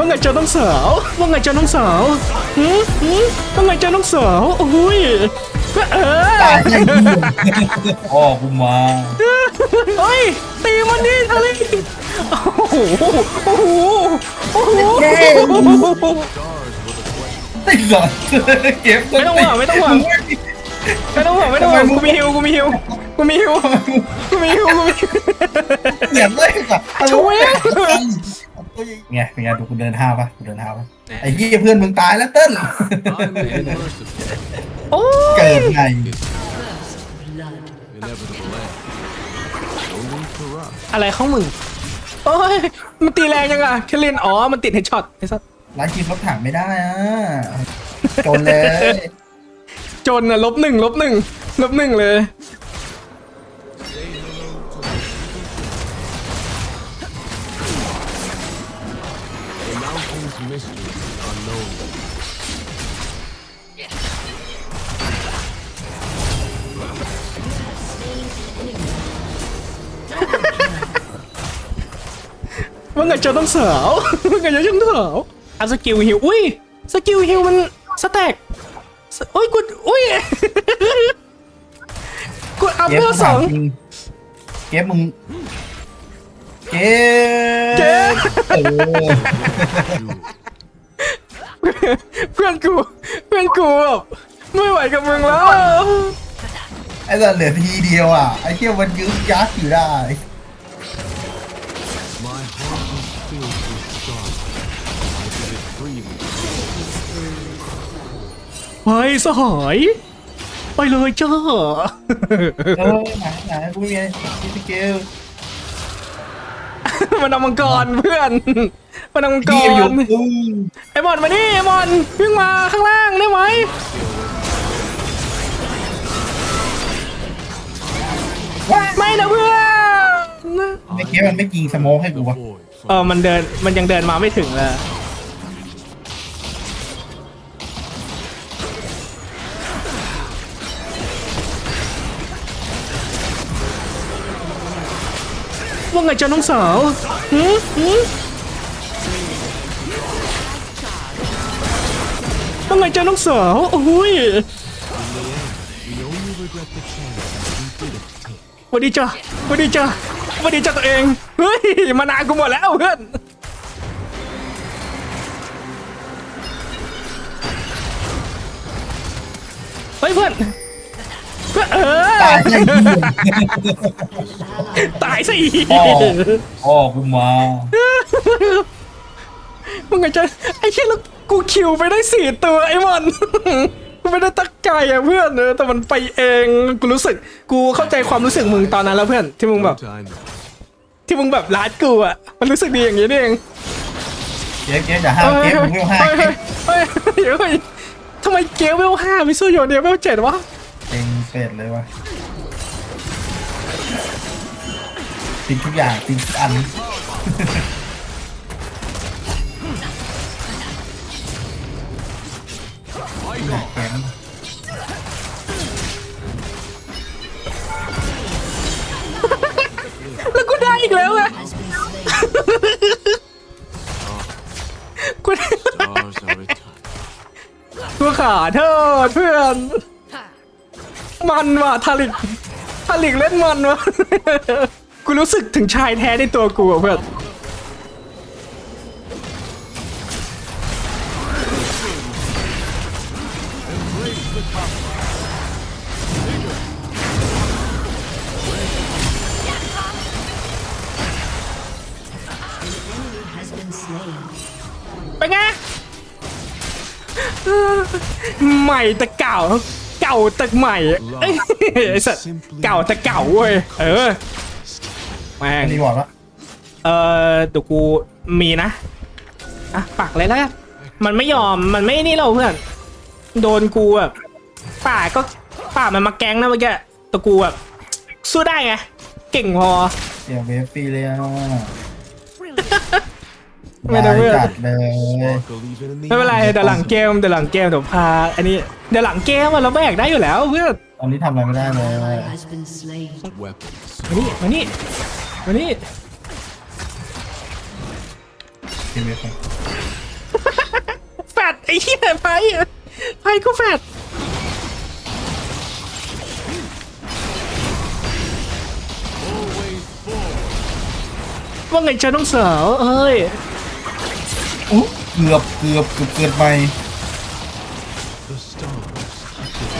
ว่าไงเจ้าน้องสาว ว่าไงเจ้าน้องสาวหืมหืมว่าไงเจ้าน้องสาวโอ้ยก็เออตายยังพ่อกูมาเฮ้ยตีมันดิทะเลโอ้โหโอ้โหโอ้โหติดก่อนเก็บไม่ต้องห่วงไม่ต้องห่วงไม่ต้องห่วงไม่ต้องห่วงกูมีฮิวกูมีฮิวกูมีฮิวกูมีฮิวกูมีฮิวเหยียบเลยก่อนช่วย ไงเป็นไงดูกูเดินห้าวปะกูเดินห้าวปะไอ้ยี่เพื่อนมึงตายแล้วเต้น I'm merciful. โอ้เกิยดไง Inevitable end. No need for rush. อะไรของมึง โอ้ย มันตีแรงยังอะแคลินอ๋อ มันติดเฮดช็อตไอ้สัสร้านกินรถถังไม่ได้อะจนเลย จนอะลบหนึ่งลบหนึ่งลบหนึ่งเลย ว่าไงเจ้าต้องสาวว่าไงเจ้าต้องสาวอะสกิลฮิวอุ้ยสกิลฮิวมันสแต็กสโอ้ยกูอุ้ยกูอัพเก็บเวลสองจริงเก็บมึงเก็บเก็บเออเพื่อนกูเพื่อนกูแบบไม่ไหวกับมึงแล้วไอ้สัตว์เหลือทีเดียวอะไอ้เที่ยวมันยึกยักอยู่ได้ ไปสหาย ไปเลยจ้าเออไหนไหนกูไม่มีมีสกิลมันเอามังกรเพื่อน มันเอามังกพี่อยู่รปุ้งไอ้บอลมานี่ไอ้บอลวิ่งมาข้างล่างได้ไหมไม่นะเพื่อนไม่เก็บมันไม่กิงสโมองให้กูวะ Void เอ from อมันเดินมันยังเดินมาไม่ถึงเลย ว่าไงเจ้าน้องสาวหืมหืมว่าไงเจ้าน้องสาว โอ้ยวัสดีจ้าวัสดีจ้าวัสดีจ้าตัวเอง เฮ้ย มานานกูหมดแล้วเพื่อนเฮ้ยเพื่อน เพื่อนเออ ตายยังตายสิพ่อพ่อกูมามึงไงจะไอ้เชี่ยแล้วกูคิวไปได้สี่ตัวไอ้มันกูไม่ได้ตั้งใจอะเพื่อนเออแต่มันไปเองกูรู้สึกกูเข้าใจความรู้สึกมึงตอนนั้นแล้วเพื่อนที่มึงแบบ Time. ที่มึงแบบรัดกูอะมันรู้สึกดีอย่างนี้นี่เองเก็บเก็บอย่าห้ามเก็บมึงไม่ห้ามเฮ้ยเก็เฮ้ยบเฮ้ยเฮ้ยทำไมเกลเวลห้าไม่สู้โยนเดียวเวลเจ็ดวะ เต็งเป็ดเลยวะติดทุกอย่างติดทุกอันแข็งแล้วกูได้อีกแล้วไง กูได้ Stars are eternal. กูขาเธอเพื่อน มันว่ะทาริกทาริกเล่นมันว่ะกูรู้สึกถึงชายแท้ในตัวกูเพื่อนเป็นไงใหม่แต่เก่า ก่าแต่ใหม่เอ้ยไอ้สัสเก่าแต่เก่าเว้ยเออแม่อังนนี้บอกว่าเออเดี๋ยวกูมีนะอะปักเลยแล้วกันมันไม่ยอมมันไม่นี่เราเพื่อนโดนกูแบบป่าก็ป่ามันมาแก๊งนะเมื่อกี้แตวกูแบบสู้ได้ไง เก่งพอเสียเวฟฟรีเลยอะ ไม่ได้เพื่อน จัดเลย Sparkle even in the ไม่เป็นไรเดี๋ยวหลังเกมเดี๋ยวหลังเกมเดี๋ยวพาอันนี้เดี๋ยวหลังเกมอะเราแบกได้อยู่แล้วเพื่อนตอนนี้ทำอะไรไม่ได้เลย ally has been slain. weapons. มานี่มานี่มานี่เก็บเวฟไปไอ้เหี้ยไพ่ไพ่ก็แฟด Always forward. ว่าไงเจ้าน้องสาวเอ้ยอุ๊ยเกือบเกือบเกือบเกินไป The stars keep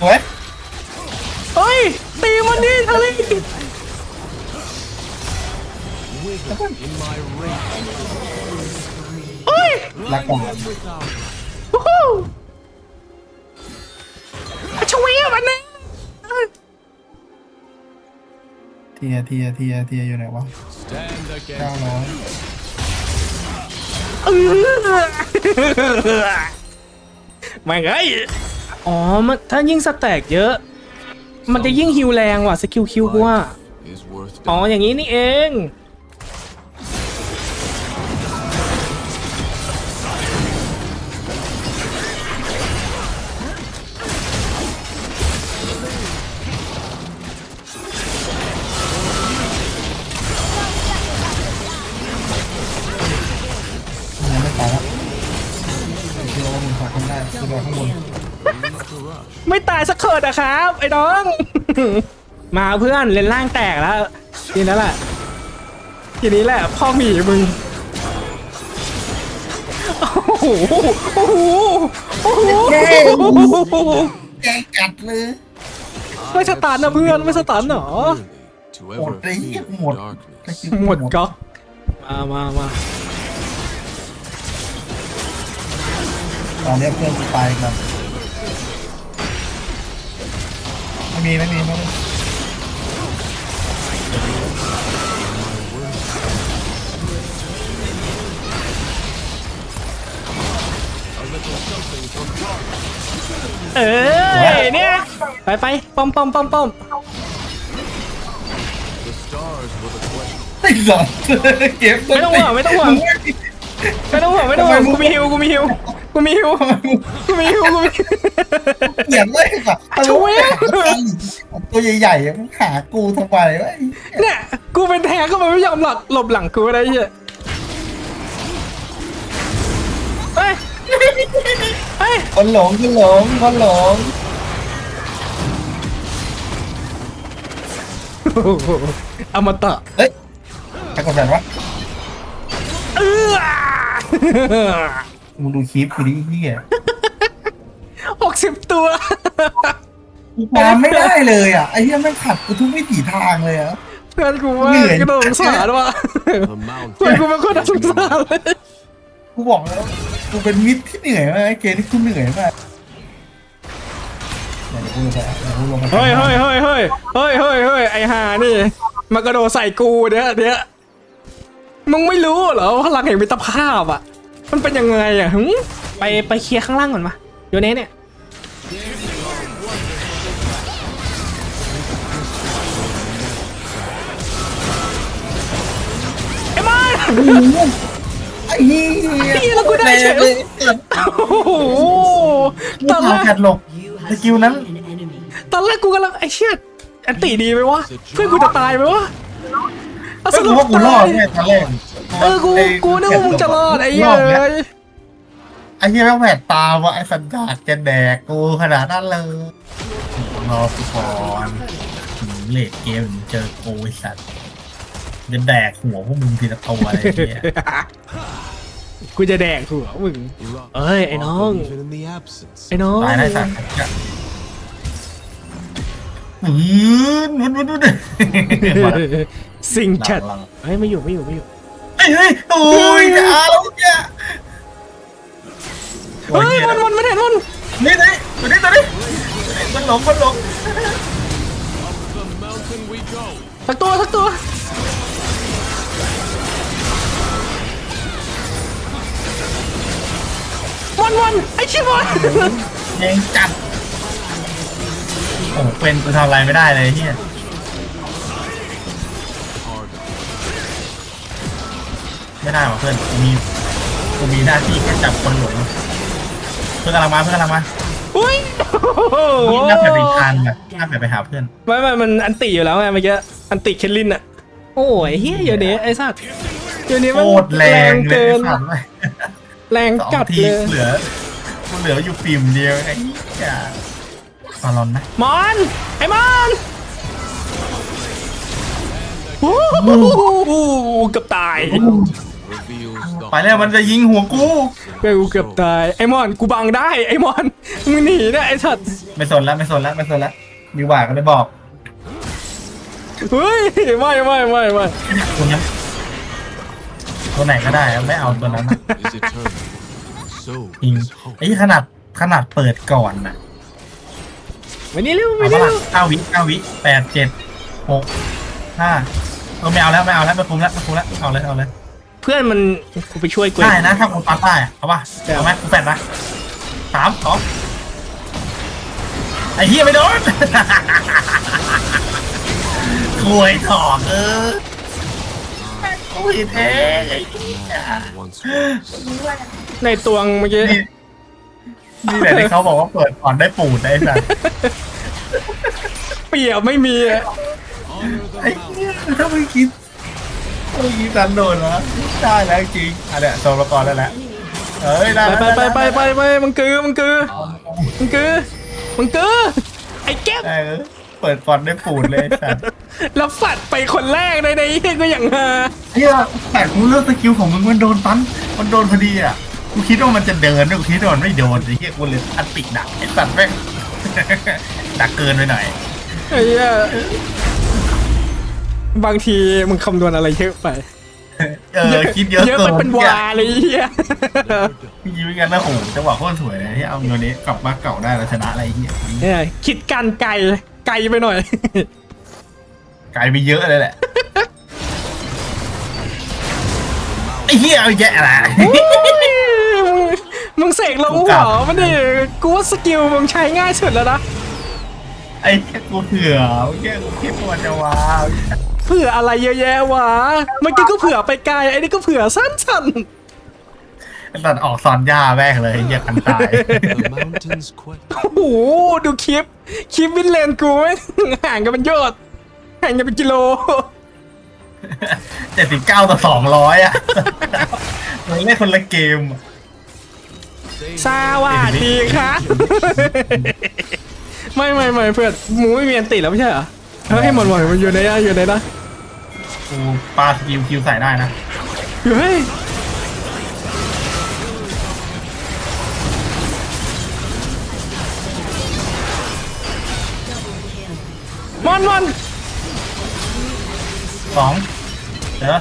the ฮ้ยตีมันดิทะเล wiggle in my ring. เฮ้ยรักกว่า Without วู้ฮู้อาชวีมันนะเทียเทียเทียเทียอยู่ไหนวะ stand against เก้าร้อยเออไม่ไงอ๋อมันถ้ายิ่งสแต็กเยอะ มันจะยิ่งฮิวแรงว่ะสกิลคิวกูว่า is worth อ๋ออย่างนี้นี่เองยังายสักเขิดอะครับ ไอ้น้อง มาเพื่อนเลนล่างแตกแล้วทีนั้นแหละทีนี้แหละพ่อหมีมึงโอ้โหโอ้โหโอ้โหแกกัดเลยไม่สตันนะเพื่อนไม่สตันหรอหมดเลยหมดหมดก๊อกมามามาตอนนี้เพื่อนกูตายกัน ม่มีไม่มีไม่มีเออเนี่ยไปไปป้อมป้อมป้อมป้อม The stars were the question. ไอ้สัสเก็บไม่ต้องห่วงไม่ต้องห่วงไม่ต้องห่วงไม่ต้องห่วงกูมีฮิวกูมีฮิว กูมีฮิวกูมีฮิวกูมีฮิวเกลียดเลยแบบช่วยตัวใหญ่ๆมึงหากูทำไมวะเนี่ยกูเป็นแท้ก็มันไม่ยอมหลับหลบหลังกูอะไรเงี้ยเฮ้ยเฮ้ยคนหลงคนหลงคนหลงโอ้โหอมตะเฮ้ยใครกดแบบวะเออ มึงดูคลิปกูดิเฮียหกสิบตัว กูตามไม่ได้เลยอะไอ้เหี้ยแม่งขัดกูทุกวิถีทางเลยอะ เพื่อนกูว่าเหนื่อยกระโดดสงสารว่ะ The เพื่อน mountain กูเป็นคนน่าสงสารเลยกูบอกแล้วกูเป็นมิตรที่เหนื่อยมากไอ้เกมที่กูเหนื่อยมากเดี๋ยวกูลงไปเดี๋ยวกูลงไปเฮ้ยเฮ้ยเฮ้ยเฮ้ยเฮ้ยเฮ้ยเฮ้ยไอหานี่มากระโดดใส่กูเดี๋ยวเดี๋ยวมึงไม่รู้เหรอว่าพลังแห่งมิตรภาพอะ มันเป็นยังไงอะหึไปไปเคลียร์ข้างล่างก่อนมาโยเนสเนี่ยไอ้มันไอ้เหี้ยไอ้เหี้ยแล้วกูได้เฉยเลยโอ้โหตตออนนแรแรกกขัดหลบ You The have kill slain nắng. an enemy. ตอนแรกกูกำลังไอ้เชี่ยอันตีดีไหมวะเพื่อนกูจะตายไหมวะเอาก็รู้ว่ากูรอดตายเนี่ยตอนแรก เออกูกูนึกว่ามึงจะรอดไอ้เหี้ยรบนี่เอ้ยไอ้เหี้ยแม่งแผดตามว่าไอ้สันดาษจะแดกกูขนาดนั้นเลยรอกูก่อนถึงเลดเกมถึงเจอกูไอ้สัตว์จะแดกหัวพวกมึงทีละตัวอะไรอย่างเงี้ยกูจะแดกหัวมึง rush Ơi, anh often Nông. even in the absence. ไอ้น้องตายได้สัตว์อืมวุ้นวุ้นวุ้นสิ่งฉัดหลังเฮ้ยไม่อยู่ไม่อยู่ไม่อยู่ๆ เฮ้ยเฮ้ยโอ้ยจะเอาแล้วเนี่ยโอ้เฮ้ยเหี้ยมันมันมันเห็นมันนี่นี่ตัวนี้ตัวนี้มันหลงมันหลง The mountain we go. สักตัวสักตัววันวันไอ้ชิบวันแรงจัดโอ้เป็นกูทำอะไรไม่ได้เลยเฮีย ไม่ได้หรอเพื่อนกูมีกูมีหน้าที่แค่จับคนหลงเพื่อนกำลังมาเพื่อนกำลังมาอุ้ยนี่หน้าแผ่นไปทานแบบหน้าแผ่นไปหาเพื่อนไม่ไม่มันอันติอยู่แล้วไงเมื่อกี้อันติเคลลินอะโอ้ยเฮียเดี๋ยวนี้ไอ้สัตว์เดี๋ยวนี้โคมันตรแรงเลเกิยนสัตว์เลยแรงสองจัดทีเลยเหลือกูเหลืออยู่ฟิล์มเดียวไอ้เหี้ยฟารอนนะมอนไอ้มอนโอ้โหเกือบตาย Reveals the ไปแล้วมันจะยิงหัวกูเกือบเกือบตายไอ้มอนกูบังได้ไอ้มอนมึงหนีนะไอ้สัตว์ไม่สนแล้วไม่สนแล้วไม่สนแล้วมีหว่าก็ได้บอกเฮ้ยไม่ไม่ไม่ไม่ตัวนั้นตัวไหนก็ได้ไม่เอาตัวนั้นนะ is eternal. So จริง is hope. ไอ้ขนาดขนาดเปิดก่อนนะไม่นี่เร็วเอาไม่ปะนี่ล่ะเร็วเก้าวิเก้าวิแปดเจ็ดหกห้าเออไม่เอาแล้วไม่เอาแล้วไม่คุ้มแล้วไม่คุ้มแล้วเอาเลยเอาเลย เพื่อนมันกูไปช่วยกูได้นะถ้าคุณปัดได้อะเอาป่ะเอาไหมกูแฟดนะสามสองไอ้เหี้ยไม่โดนคุยถอกเออคุยแท้ไอ้เหี้ย Once was. ในตวงเมื่อกี้นี่นี่แหละที่เขาบอกว่าเปิดก่อนได้ปูดได้สัตว์เปรียบไม่มีอะไอ้เหี้ยถ้าไม่คิด ถ้าไม่คิดกันโดนแล้วได้แล้วจริงอะเนี่ยโซลกรได้แล้วเอ้ยได้ไปแล้วไปไปไปไปไปมึงกือมึงกือมึงกือมึงกือไอ้แก๊ปได้เออเปิดก่อนได้ปูดเลยสัตว์แล้วฝัดไปคนแรกในในเฮียก็อย่างฮาเฮียแต่กูเลือกสกิลของมึงมันโดนตันมันโดนพอดีอะกูคิดว่ามันจะเดินด้วยกูคิดว่ามันไม่โดนไอ้เฮียกูเลยอันติดดักไอ้สัตว์แม่ง ดักเกินไปหน่อยไอ้เหี้ย บางทีมึงคำนวณอะไรเยอะไปเออคิดเยอะเยอะเกิไปนเป็นวาเลยไอ้เฮียพี่ยิ้มกันนะโหจังหวะโคตรสวยเลยที่เอาเงินนี้กลับมาเก่าได้แล้วชนะอะไรเงี้ยเนี่ยคิดการไกลไกลไปหน่อย ไกลไปเยอะเลยแหละไอ้เหี้ยเอาแย่อะไรมึงมึงเสกลงหัวมันดิกูว่าสกิลมึงใช้ง่ายสุดแล้วนะไอ้แค่กูเผื่อแค่กูคิดว่าจะว้าว เผื่ออะไรเยอะแยะวะเมื่อกี้ก็เผื่อไปไกลไอ้นี่ก็เผื่อสั้นตัดออกซอนย่าแม่งเลยไอ้เหี้ยกันตาย The mountains quake. ๆโอ้โหดูคลิป คลิปวินเลนกูไม่งห่างกันเป็นยอดห่างกันเป็นกิโล เจ็ดสิบเก้าต่อสองร้อยอะเราเล่นคนละเกมอะสวัสดีครับไม่ไม่ไม่เพื่อนหมูไม่มีอันติแล้วไม่ใช่เหรอเฮ้ยหมดหมดมันอยู่ในนะอยู่ในนะ กูปาสกิลคิวใส่ได้นะ เฮ้ยมอนมอนสองเดี๋ยว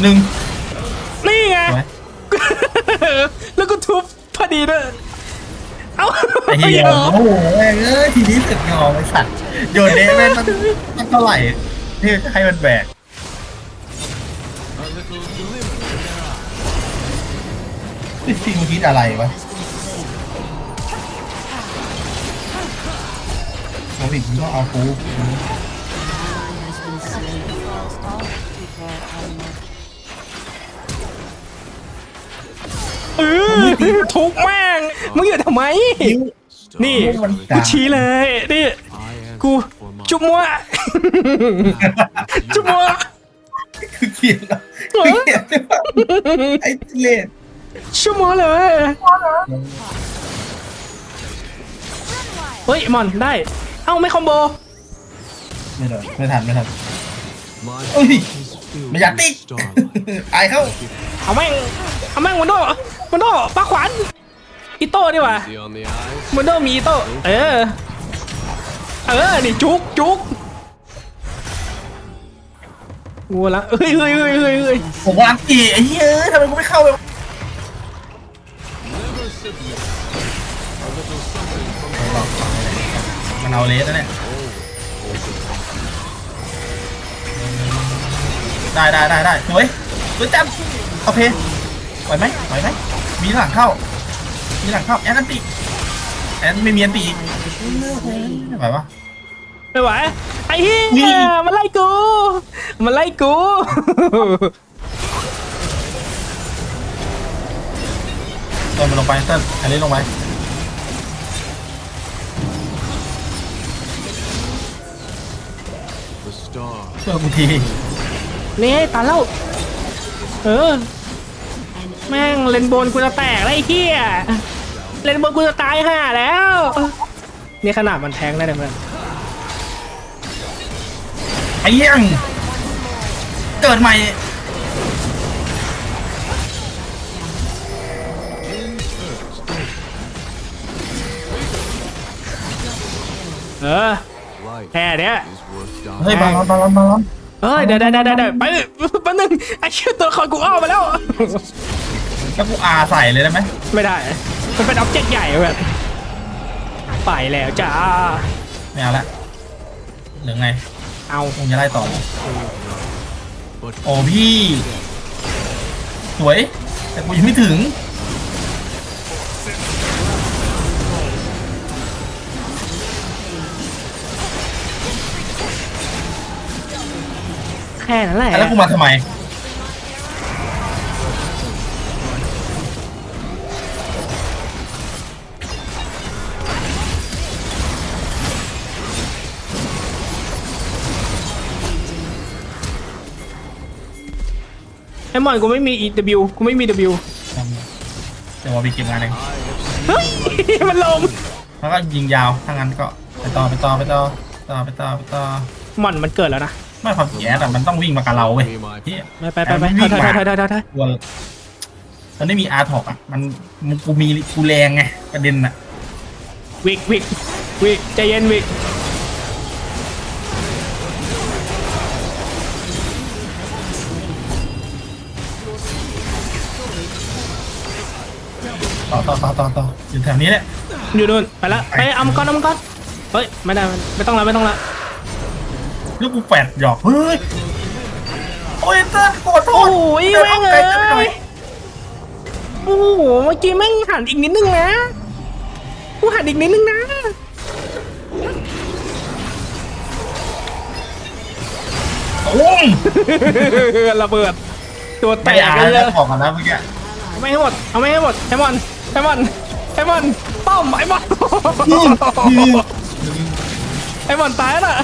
หนึ่งนี่ไง สวย แล้วก็ทุบพอดีด้วยเอ้าไอ้เหี้ยเหรอโอ้โหแม่งเอ้ยทีนี้สึกงอไอ้สัตว์โยนเด้แม่งมันมันเท่าไหร่ ที่จะให้มันแบก A little glimmer in their eyes. จริงๆมึงคิดอะไรวะเราผิดมึงต้องเอากูเออทุบแม่งมึงอย่าทำไม นี่มันกูชี้เลย นี่ I am กู for my จุ๊บมัวจุ๊บมัวคือเขียนอะคือเขียนไอ้เล่นจุ๊บมัวเลยเฮ้ยมอนได้ เอ้าไม่คอมโบ ไม่โดนไม่ทันไม่ทัน My Ôi, heart is filled ไม่อยาก with ติ๊ก starlight. ไอเข้าเอาแม่งเอาแม่งวันโดวันโดปลาขวานอีโต้ดีกว่า See on the eyes. มันโดมีอีโต้เออ เออ นี่จุกจุกงัวละเฮ้ยเฮ้ยเฮ้ยเฮ้ยเฮ้ยผมวางกี่ไอ้เหี้ยเอ้ยทำไมกูไม่เข้าเลยมันเอาเลสแล้วเนี่ยได้ได้ได้ได้สวยสวยจังโอเคไหวไหมไหวไหมมีหลังเข้า มีหลังเข้าแอนอันติ แอนไม่มีอันติอีกไหวปะ ไม่ไหวไอ้เหี้นี่ ยมันไล่กูมันไล่กู เติมมันลงไปเติมอันนี้ลงไป The star ช่วยกูทีนี่ตาเล่าเออ แม่งเลนโบนกูจะแตกแล้วไอ้เหี้ย เลนโบนกูจะตายห่าแล้ว นี่ขนาดมันแทงได้เลยเพื่อนไอ้เหี้ยังเกิดใหม่เออ life แค่เนี้ย is worth dying. เฮ้ยบาลอนบาลอนบาลอนเฮ้ยเดี๋ยวเดี๋ยวเดี๋ยวเดี๋ยวไปแป๊บนึงไอ้เชี่ยตัวละครกูอ้อมมาแล้วแล้วกูอาใส่เลยได้ไหมไม่ได้ มันเป็นอ็อบเจกต์ใหญ่เพื่อนไปแล้วจ้าไม่เอาละหรือไงเอาคงจะไล่ต่อ But โอ้พี่ สวย แต่กูยังไม่ถึง แค่นั้นแหละแล้วกูมาทำไม มอนกูไม่มี EW กูไม่มี W เดี๋ยวว่าไปเก็บงานเองเฮ้ย มันลงแล้วก็ยิงยาวถ้างั้นก็ไปต่อไปต่อไปต่อต่อไปต่อไปต่อหมอนมันเกิดแล้วนะไม่ความแย่แต่มันต้องวิ่งมากับเราเว้ยที่ไปไปไปไปถอยถอยถอยถอยถอยถอยถอยกลัวมันไม่มีอาร์ทอกอะ มันมันกูมีกูแรงไงประเด็นอะ วิกวิกวิกใจเย็นวิก ต่อต่อต่อต่อต่ออยู่แถวนี้แหละอยู่นู่นไปละไปเอามังกรเอามังกรเฮ้ยไม่ได้ไม่ต้องละไม่ต้องละแล้วกูแปดหยอกเฮ้ยโอ้ยเต้นขอโทโอ้ษโหเต้นแม่งอาเอ้ไกลจังหน่อยโอ้โหเมื่อกี้แม่งหันอีกนิดนึงนะกูหันอีกนิดนึงนะโอ้ยระเบิดตัวแตไม่กอากันร์เลแล้วยบอกกันนะเมื่อกี้เอาไม่ให้หมดเอาไม่ให้หมดไอมอน ไอมอนไอมอนป้อมไอมอนไอมอนตายแล้วน่ะ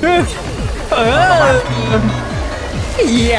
เออเฮีย